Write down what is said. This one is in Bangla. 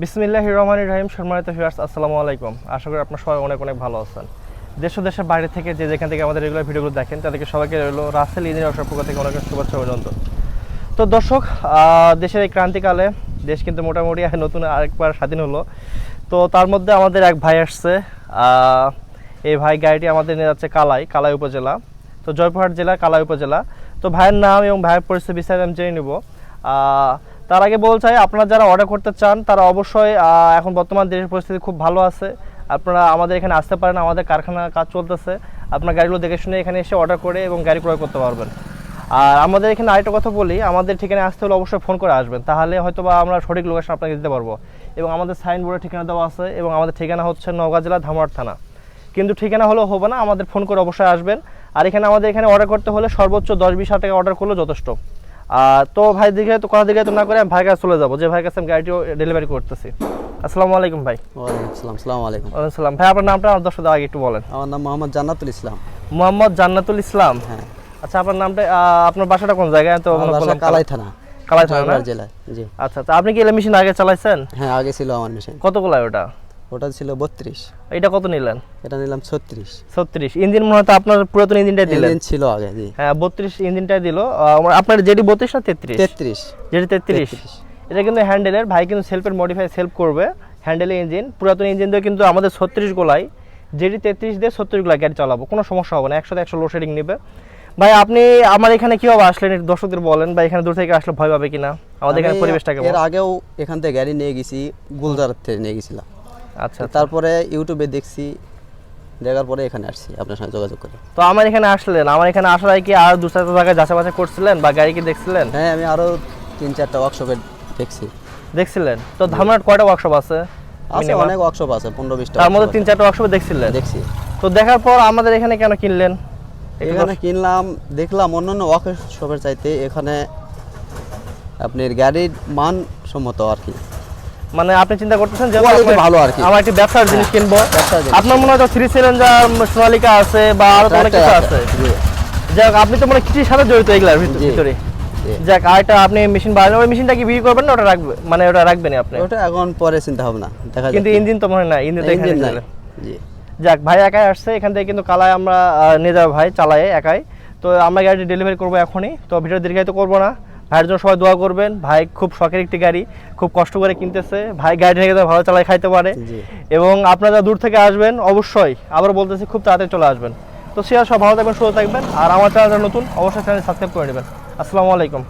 বিসমিল্লাহ রহমান রাহিম, সম্মানিত ভিউয়ার্স আসসালামু আলাইকুম। আশা করি আপনার সবাই অনেক অনেক ভালো আছেন। দেশ দেশের বাইরে থেকে যে যেখান থেকে আমাদের রেগুলার ভিডিওগুলো দেখেন, তাদেরকে সবাইকে রইল রাসেল ইঞ্জিনিয়ার পক্ষ থেকে অনেক শুভেচ্ছা অভিনন্দন। তো দর্শক দেশের এই ক্রান্তিকালে দেশ কিন্তু মোটামুটি নতুন আরেকবার স্বাধীন হলো। তো তার মধ্যে আমাদের এক ভাই আসছে। এই ভাই গাড়িটি আমাদের নিয়ে যাচ্ছে কালাই কালাই উপজেলা। তো জয়পুরহাট জেলা, কালাই উপজেলা। তো ভাইয়ের নাম এবং ভাইয়ের পরিস্থিতি বিস্তারিত আমি জেনে নেব। তার আগে বলতে চাই, আপনারা যারা অর্ডার করতে চান, তারা অবশ্যই এখন বর্তমান দেশের পরিস্থিতি খুব ভালো আছে। আপনারা আমাদের এখানে আসতে পারেন, আমাদের কারখানা কাজ চলতেছে। আপনার গাড়িগুলো দেখে শুনে এখানে এসে অর্ডার করে এবং গাড়ি ক্রয় করতে পারবেন। আর আমাদের এখানে আরেকটা কথা বলি, আমাদের ঠিকানায় আসতে হলে অবশ্যই ফোন করে আসবেন। তাহলে হয়তো বা আমরা সঠিক লোকেশন আপনাকে দিতে পারব। এবং আমাদের সাইনবোর্ডের ঠিকানা দেওয়া আছে এবং আমাদের ঠিকানা হচ্ছে নওগাঁ জেলা ধামার থানা। কিন্তু ঠিকানা হলেও হবে না, আমাদের ফোন করে অবশ্যই আসবেন। আর এখানে আমাদের এখানে অর্ডার করতে হলে সর্বোচ্চ দশ বিশ হাজার টাকা অর্ডার করলেও যথেষ্ট। তো ভাই দিকে তো কথা দিকে তো না করে আমি ভাইয়ের কাছে চলে যাব। যে ভাইয়ের কাছে আমি গাড়িটিও ডেলিভারি করতেছি। আসসালামু আলাইকুম ভাই। ওয়ালাইকুম আসসালাম সালাম আলাইকুম। ওয়ালাইকুম সালাম ভাই আপনার নামটা আমার দর্শক আগে একটু বলেন। আমার নাম মোহাম্মদ জান্নাতুল ইসলাম। মোহাম্মদ জান্নাতুল ইসলাম? হ্যাঁ। আচ্ছা আপনার নামটা আহ, আপনার বাসাটা কোন জায়গায়? তো আমার বাসা কালাই থানা। কালাই থানা জেলায় জি। আচ্ছা আচ্ছা আপনি কি এলে মেশিন আগে চালাইছেন? হ্যাঁ আগে ছিল আমার মেশিন কতগুলাই ওটা? ওটা ছিল বত্রিশ। এটা কত নিলেন? এটা নিলাম ছত্রিশ। ছত্রিশ। ইঞ্জিন মনে হয় আপনার পুরাতন ইঞ্জিনটাই দিলেন? ইঞ্জিন ছিল আগে জি। হ্যাঁ বত্রিশ ইঞ্জিনটাই দিল। আপনার যেটি বত্রিশ না তেত্রিশ? তেত্রিশ। যেটি তেত্রিশ। এটা কিন্তু হ্যান্ডেলের ভাই কিন্তু সেলফের মডিফাই সেলফ করবে। হ্যান্ডেলের ইঞ্জিন পুরাতন ইঞ্জিন দিয়ে কিন্তু আমাদের ছত্রিশ গোলাই। যেটি তেত্রিশ দিয়ে ছত্রিশ গোলা গাড়ি চালাবো কোনো সমস্যা হবে না একশো একশো লোডশেডিং নেবে। ভাই আপনি আমার এখানে কীভাবে আসলেন দর্শকদের বলেন বা এখানে দূর থেকে আসলে ভয় পাবে কিনা? আমাদের এখানে আমি পরিবেশটা কেমন এর আগেও এখান থেকে গাড়ি নিয়ে গেছি গুলজার থেকে নিয়ে গেছিলাম। আচ্ছা তারপরে ইউটিউবে দেখছি দেখার পরে এখানে আসছি আপনার সঙ্গে যোগাযোগ করে। তো আমার এখানে আসলেন আমার এখানে আসার কি আর দু চারটা জায়গায় যাচাই বাছাই করছিলেন বা গাড়ি কি দেখছিলেন? হ্যাঁ আমি আরও তিন চারটা ওয়ার্কশপে দেখছি। দেখছিলেন? তো ধামরাট কয়টা ওয়ার্কশপ আছে? আছে অনেক ওয়ার্কশপ আছে পনেরো বিশটা তার মধ্যে তিন চারটা ওয়ার্কশপে দেখছিলেন? দেখছি। তো দেখার পর আমাদের এখানে কেন কিনলেন? এখানে কিনলাম দেখলাম অন্যান্য ওয়ার্কশপের চাইতে এখানে আপনার গাড়ির মান সম্মত আর কি। মানে আপনি চিন্তা করতেছেন যে ভালো আর কি। আমার একটি ব্যবসার জিনিস কিনবো। আপনার মনে হয় থ্রি সিলিন্ডার সোনালিকা আছে বা আরও অনেক কিছু আছে যাক আপনি তো মানে কৃষির সাথে জড়িত এগুলার ভিতরে। যাক আরেকটা আপনি মেশিন বাড়ালেন ওই মেশিনটা কি বিক্রি করবেন না ওটা রাখবে মানে ওটা রাখবেন আপনি? ওটা এখন পরে চিন্তা হবে না দেখা কিন্তু ইঞ্জিন তো মনে হয় না ইঞ্জিন তো এখানে। জি। যাক ভাই একাই আসছে এখান থেকে কিন্তু কালায় আমরা নিয়ে যাব ভাই চালায় একাই। তো আমরা গাড়িটি ডেলিভারি করব এখনই তো ভিডিও দীর্ঘায়িত করব না। ভাইয়ের জন্য সবাই দোয়া করবেন। ভাই খুব শখের একটি গাড়ি খুব কষ্ট করে কিনতেছে। ভাই গাড়ি থেকে যেন ভালো চালায় খাইতে পারে। এবং আপনারা দূর থেকে আসবেন অবশ্যই আবার বলতেছি খুব তাড়াতাড়ি চলে আসবেন। তো সে সব ভালো থাকবেন সুস্থ থাকবেন। আর আমার চ্যানেলটা নতুন অবশ্যই চ্যানেল সাবস্ক্রাইব করে নেবেন। আসসালামু আলাইকুম।